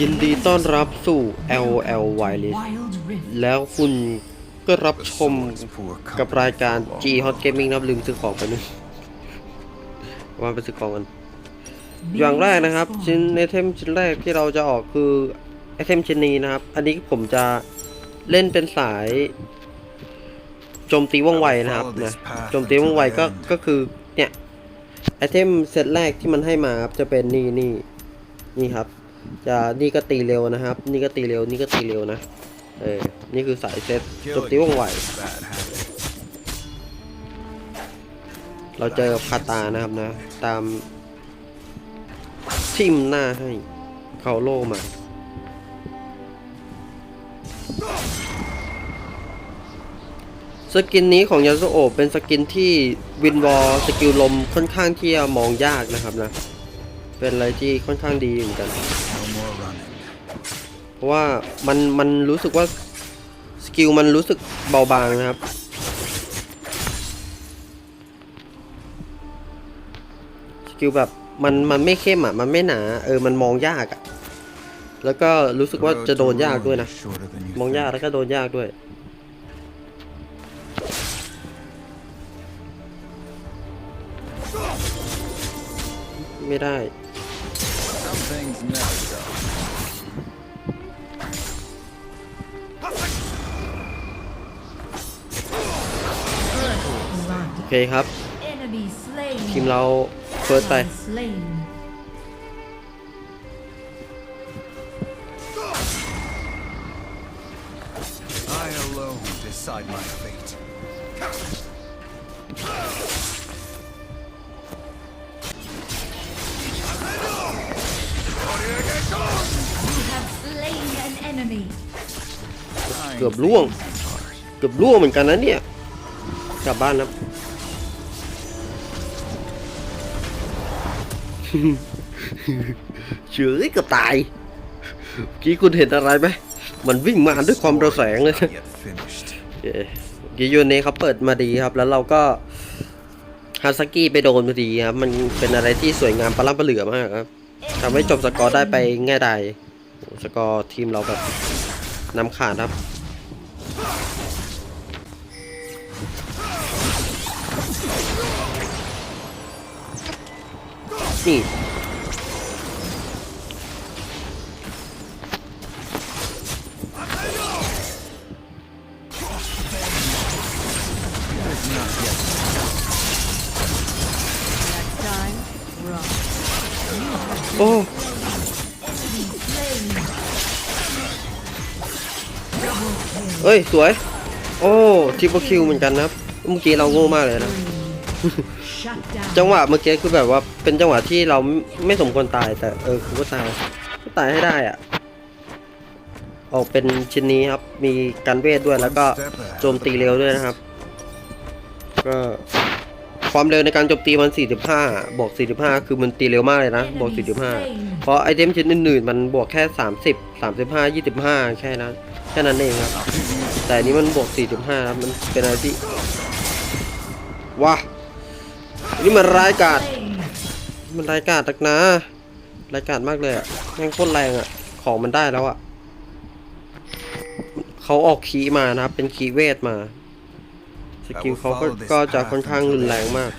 ยินดีต้อนรับสู่ LL Wireless Wild Rift. แล้วคุณก็รับชม Swords poor กับ company รายการ for G long. Hot Gaming นะครับลืมซื้อของไปนึงว่าไปซื้อของกัน อย่างแรกนะครับ ชิ้นไอเทมชิ้นแรกที่เราจะออกคือไอเทมชิ้นนี้นะครับ อันนี้ผมจะเล่นเป็นสายโจมตีว่องไวนะครับนะโจมตีว่องไวก็ก็คือเนี่ยไอเทมเซตแรกที่มันให้มาครับจะเป็นนี่นี่นี่ครับ จะนี่ก็ตีเร็วนะครับ นี่ก็ตีเร็ว นี่ก็ตีเร็วนะ เออ นี่คือสายเซตจมตีว่องไหว เราเจอคาตานะครับนะ ตามทิมหน้าให้เขาโล่มาสกินนี้ของยาสุโอเป็นสกินที่วินวอลสกิลลมค่อนข้างที่จะมองยากนะครับนะ เป็นอะไรที่ค่อนข้างดีเหมือนกัน เพราะว่ามันมันรู้สึกว่าสกิลมันรู้สึกเบาบางนะครับ สกิลแบบมันมันไม่เข้มอะ มันไม่หนา เออ มันมองยากอะ แล้วก็รู้สึกว่า The road จะโดน to ยากด้วย ruin นะ is shorter than you มองยาก think. แล้วก็โดนยากด้วยไม่ได้ เคครับ Enemy slain. ทีมเราเฟิร์สไป Ally slain. I alone decide my fate. เกือบล่วง เกือบล่วงเหมือนกันนะเนี่ย กลับบ้านนะ เฉยเกือบตายเมื่อกี้คุณเห็นอะไรไหมมันวิ่งมาด้วยความระแสงเลย Not yet finished. เย้กิยูเนเขาเปิดมาดีครับ แล้วเราก็ฮาซากิไปโดนพอดีครับ มันเป็นอะไรที่สวยงามประล่ำประเหลือมากครับทำให้จบสกอร์ได้ไปง่ายดายโอ้สกอร์ทีมเราแบบนำขาดครับ นี่ Next time, run. โอ้เอ้ย สวย โอ้ทิปเปอร์คิวเหมือนกันนะครับ เมื่อกี้เราโง่มากเลยนะ จังหวะเมื่อกี้คือแบบว่าเป็นจังหวะที่เราไม่สมควรตายแต่เออคือก็ตายก็ตายให้ได้อะ ออกเป็นชิ้นนี้ครับ มีการเวทด้วยแล้วก็โจมตีเร็วด้วยนะครับ ก็ความเร็วในการโจมตีมัน 45 บวก 45 คือมันตีเร็วมากเลยนะ บวก 45 เพราะไอเทมชิ้นอื่นๆ มันบวกแค่ 30 35 25 แค่นั้น แค่นั้นเองครับ แต่อันนี้มันบวก 45ครับมันเป็นอะไรที่ว้า นี่มันร้ายกาดมันรายกาดตักนะรายกาดมากเลยอะแม่งโคตรแรงอะ ของมันได้แล้วอะเขาออกคีมานะครับเป็นคีเวทมา สกิลเขาก็จะค่อนข้างรุนแรงมาก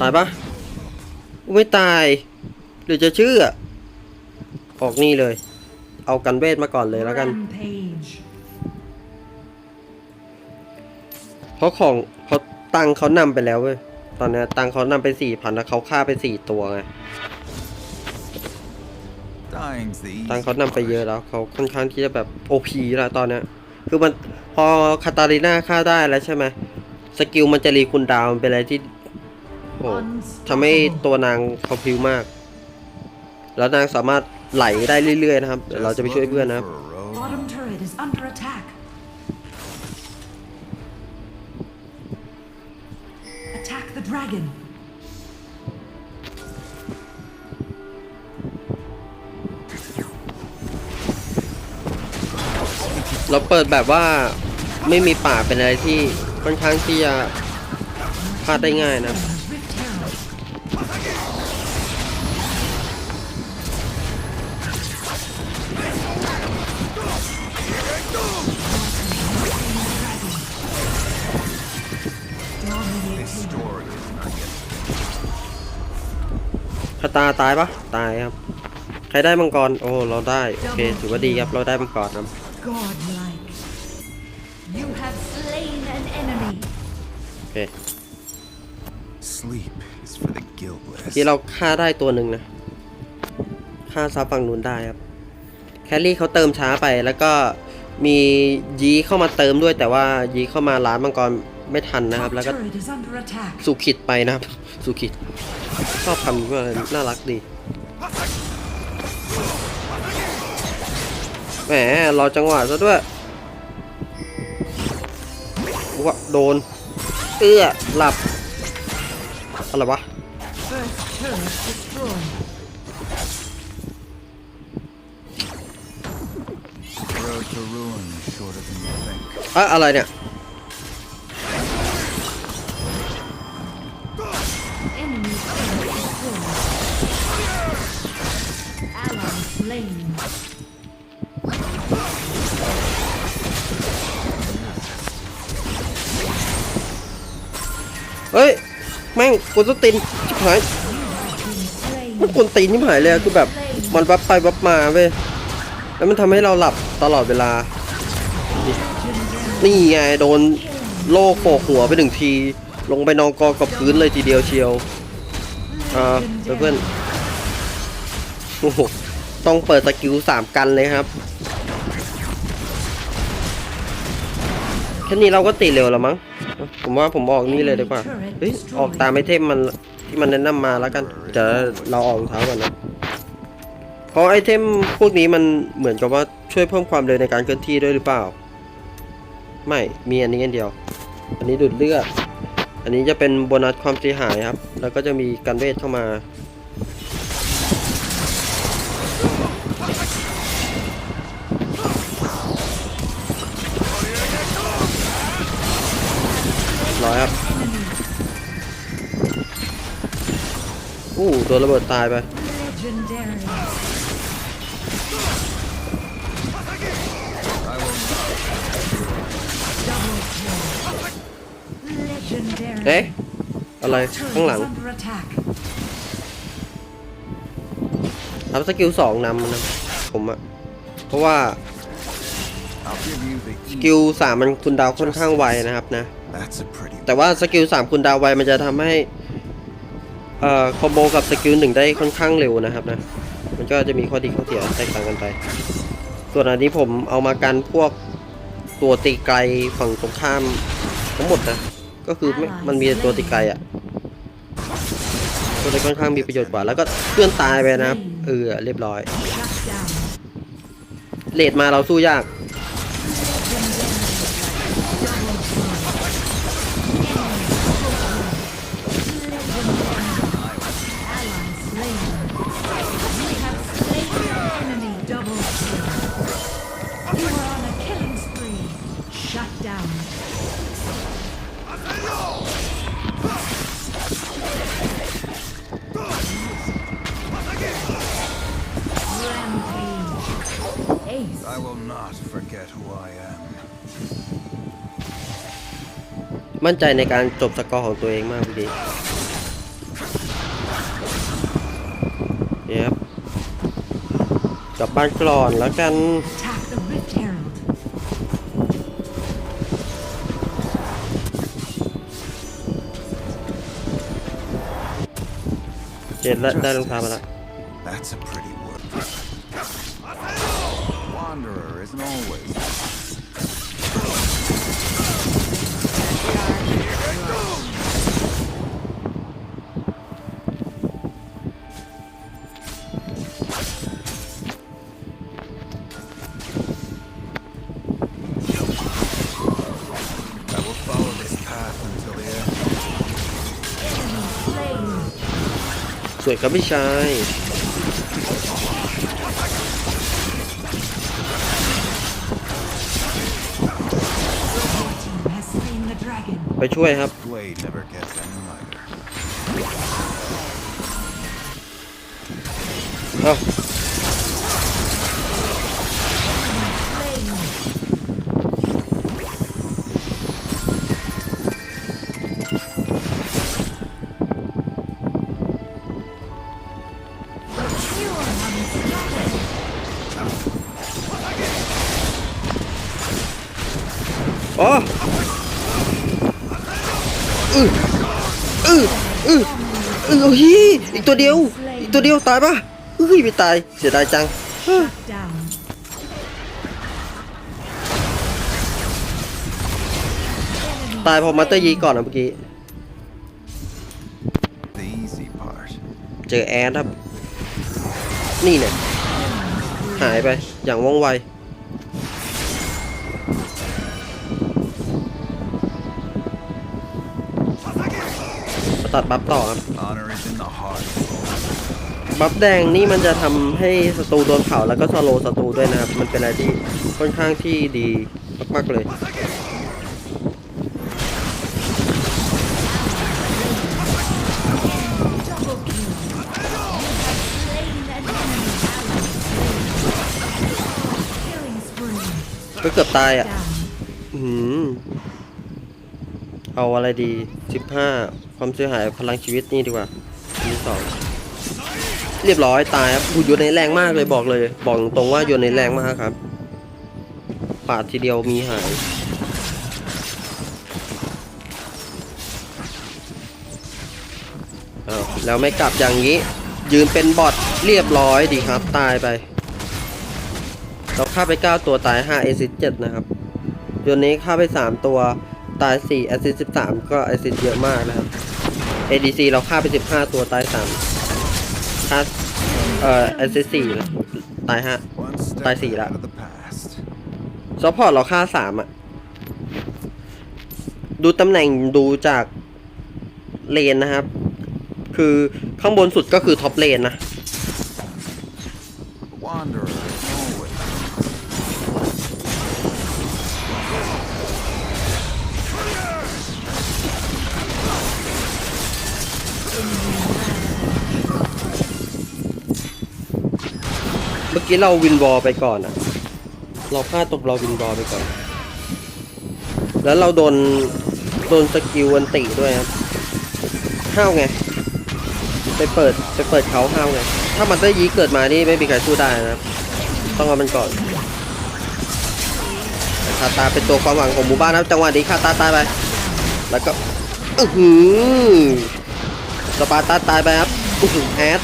ตายปะไม่ตาย หรือจะเชื่อ ออกนี่เลย เอากันเวทมาก่อนเลยแล้วกัน Rampage. เพราะของเขาตังค์เขานำไปแล้วเว้ย ตอนเนี้ยตังค์เขานำไปสี่พันแล้วเขาฆ่าไปสี่ตัวไง Dying's the ตังค์ easy เขานำไปเยอะ part. แล้วเขาค่อนข้างที่จะแบบโอพีแล้วตอนเนี้ยคือมันพอคาตาลิน่าฆ่าได้แล้วใช่ไหมสกิลมันจะรีคูณดาวน์มันเป็นอะไรที่ ทำให้ตัวนางเขาพิ้วมาก แล้วนางสามารถไหลได้เรื่อยๆนะครับเราจะไปช่วยเพื่อนนะครับเราเปิดแบบว่าไม่มีป่าเป็นอะไรที่ค่อนข้างที่จะพลาดได้ง่ายนะ คาตาตายปะตายครับ ใครได้มังกร โอ้ เราได้ โอเค ถือว่าดีครับ เราได้มังกรครับ Godlike. You have slain an enemy. โอเค Sleep is for the เมื่อ guiltless. กี้เราฆ่าได้ตัวหนึ่งนะฆ่าซับฝั่งนู้นได้ครับ แคลรี่เขาเติมช้าไปแล้วก็มียีเข้ามาเติมด้วยแต่ว่ายีเข้ามาร้านมังกร ไม่ทันนะครับ Top แล้วก็ turret is under attack. สุขิดไปนะครับ สุขิดชอบคำนี้มากเลยน่ารักดีแหมรอจังหวะซะด้วยว่าโดน เอื้อหลับอะไรวะ First turret destroyed. The road to ruin is shorter than you think. อะอะไรเนี่ย แม่งกวนต้นตีนชิบหายมันกวนตีนชิบหายเลยอะคือแบบมันวับไปวับมาเว้ยแล้วมันทำให้เราหลับตลอดเวลา นี่ไงโดนโล่โขกหัวไปหนึ่งที ลงไปนอนกอกับพื้นเลยทีเดียวเชียวอ่าเพื่อนโอ้โหต้องเปิดสกิลสามกันเลยครับ แค่นี้เราก็ตีเร็วแล้วมั้ง ผมว่าผมออกนี่เลยดีกว่า เฮ้ย ออกตามไอเทมมันที่มันแนะนำมาแล้วกันเดี๋ยวเราออกรองเท้าก่อนนะ เพราะไอเทมพวกนี้มันเหมือนกับว่าช่วยเพิ่มความเร็วในการเคลื่อนที่ด้วยหรือเปล่า ไม่ มีอันนี้อันเดียว อันนี้ดูดเลือด อันนี้จะเป็นโบนัสความเสียหายครับ แล้วก็จะมีการเวทเข้ามา อู้โดนระเบิดตายไป เอ๊ะ อะไร ข้างหลังทำสกิลสองนำนะผมอะเพราะว่า สกิลสามมันคุณดาวค่อนข้างไวนะครับนะ แต่ว่าสกิลสามคุณดาวไวมันจะทำให้ เอ่อคอมโบกับสกิลหนึ่งได้ค่อนข้างเร็วนะครับนะ มันก็จะมีข้อดีข้อเสียแตกต่างกันไป ส่วนอันนี้ผมเอามากันพวกตัวตีไกลฝั่งตรงข้ามทั้งหมดนะ ก็คือไม่มันมีแต่ตัวตีไกลอะ่ะก็เลยค่อนข้างมีประโยชน์กว่า แล้วก็เพื่อนตายไปนะครับ เออเรียบร้อย Shut down. เลดมาเราสู้ยาก มั่นใจในการจบสกอร์ของตัวเองมากพี่ดีเนี่ยครับกลับบ้านกรอนแล้วกัน Attack the Rift Herald. เจ็ดแล้วได้รองเท้ามาแล้ว That's a pretty word. Wanderer isn't always. สวยครับพี่ชายไปช่วยครับ เอ้า อีกตัวเดียว อีกตัวเดียวตายปะอุ้ยไม่ตาย เสียดายจัง ตายพอมาเตอร์ยีก่อนนะเมื่อกี้ เจอแอดครับ นี่เนี่ยหายไปอย่างว่องไว ตัดบัฟต่อครับ Honor is in the heart. บัฟแดงนี่มันจะทำให้ศัตรูโดนเผาแล้วก็สโลว์ศัตรูด้วยนะครับ มันเป็นอะไรที่ค่อนข้างที่ดีมากๆเลย Double kill. You have slain an enemy ally. Killing spree. ก็เกือบตายอะ Down. อืม เอาอะไรดีสิบห้าความเสียหายพลังชีวิตนี่ดีกว่าอันที่สองเรียบร้อยตายครับหูโยนในแรงมากเลยบอกเลย บอกตรงว่าโยนในแรงมากครับ ปาดทีเดียวมีหายแล้วไม่กลับอย่างนี้ ยืนเป็นบอทเรียบร้อยดีครับ ตายไป เราฆ่าไป 9 ตัวตาย5 a อซิ7นะครับโยนนี้ฆ่าไป 3 ตัว ตาย4แอซิส13 ก็แอซิสเยอะมากนะครับ ADC เราฆ่าไป 15 ตัวตาย3ฆ่าเอ่อแอซิส4นะตาย5 One step Tai sĩ đã. ahead of the past. ซัพพอร์ตเราฆ่า 3 อะ ดูตำแหน่งดูจากเลนนะครับ คือข้างบนสุดก็คือท็อปเลนนะ กี้เราวินบอลไปก่อนอะเราฆ่าตบเราวินบอลไปก่อน แล้วเราโดนโดนสกิลวันติด้วยครับห้าวไง ไปเปิดไปเปิดเขาห้าวไง ถ้ามันได้ยีเกิดมานี่ไม่มีใครสู้ได้นะครับต้องเอามันก่อนคาตาเป็นตัวความหวังของหมู่บ้านนะครับจังหวะนี้คาตาตายไป แล้วก็ อือหือสปาร์ตาตายไปครับ อื้อหือแอด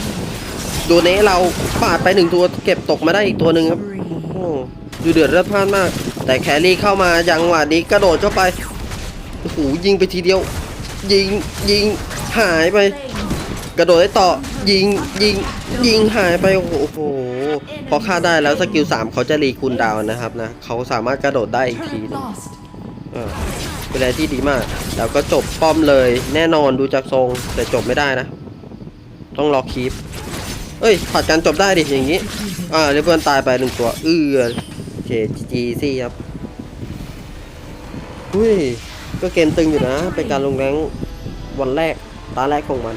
ดนเนะเราปาดไปหนึ่งตัวเก็บตกมาได้อีกตัวหนึ่งครับโอ้ดูเดือดเลือดพล่านมาก แต่แครี่เข้ามาจังหวะนี้กระโดดเข้าไปโอ้โหยิงไปทีเดียว ยิงยิงหายไป กระโดดได้ต่อยิงยิงยิงหายไปโอ้โหพอฆ่าได้แล้วสกิลสามเขาจะรีคูลดาวนะครับนะเขาสามารถกระโดดได้อีกทีนึง lost. เออเป็นอะไรที่ดีมาก แล้วก็จบป้อมเลย แน่นอนดูจากทรงแต่จบไม่ได้นะ ต้องรอคีป เอ้ยผัดกันจบได้ดิอย่างนี้ อ่าเรเบิร์นตายไปหนึ่งตัวเอือโอเคจีซี่ครับอุ้ยก็เกมตึงอยู่นะ เป็นการลงแรงวันแรกตาแรกของมัน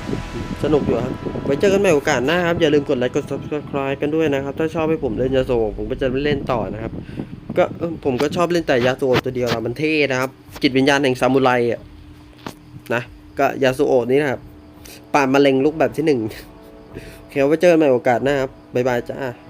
สนุกอยู่ครับ ไว้เจอกันใหม่โอกาสหน้าครับ อย่าลืมกดไลค์กด subscribe กันด้วยนะครับ ถ้าชอบให้ผมเล่นยาโซผมก็จะเล่นต่อนะครับ ก็ผมก็ชอบเล่นแต่ยาโอะตัวเดียวละมันเท่นะครับ จิตวิญญาณแห่งซามูไรอะนะ ก็ยาโอนี่นะครับปราบมะเร็งลูกแบบที่หนึ่ง เขียวไว้เจอกันใหม่โอกาสหน้าครับ บ๊ายบายจ้า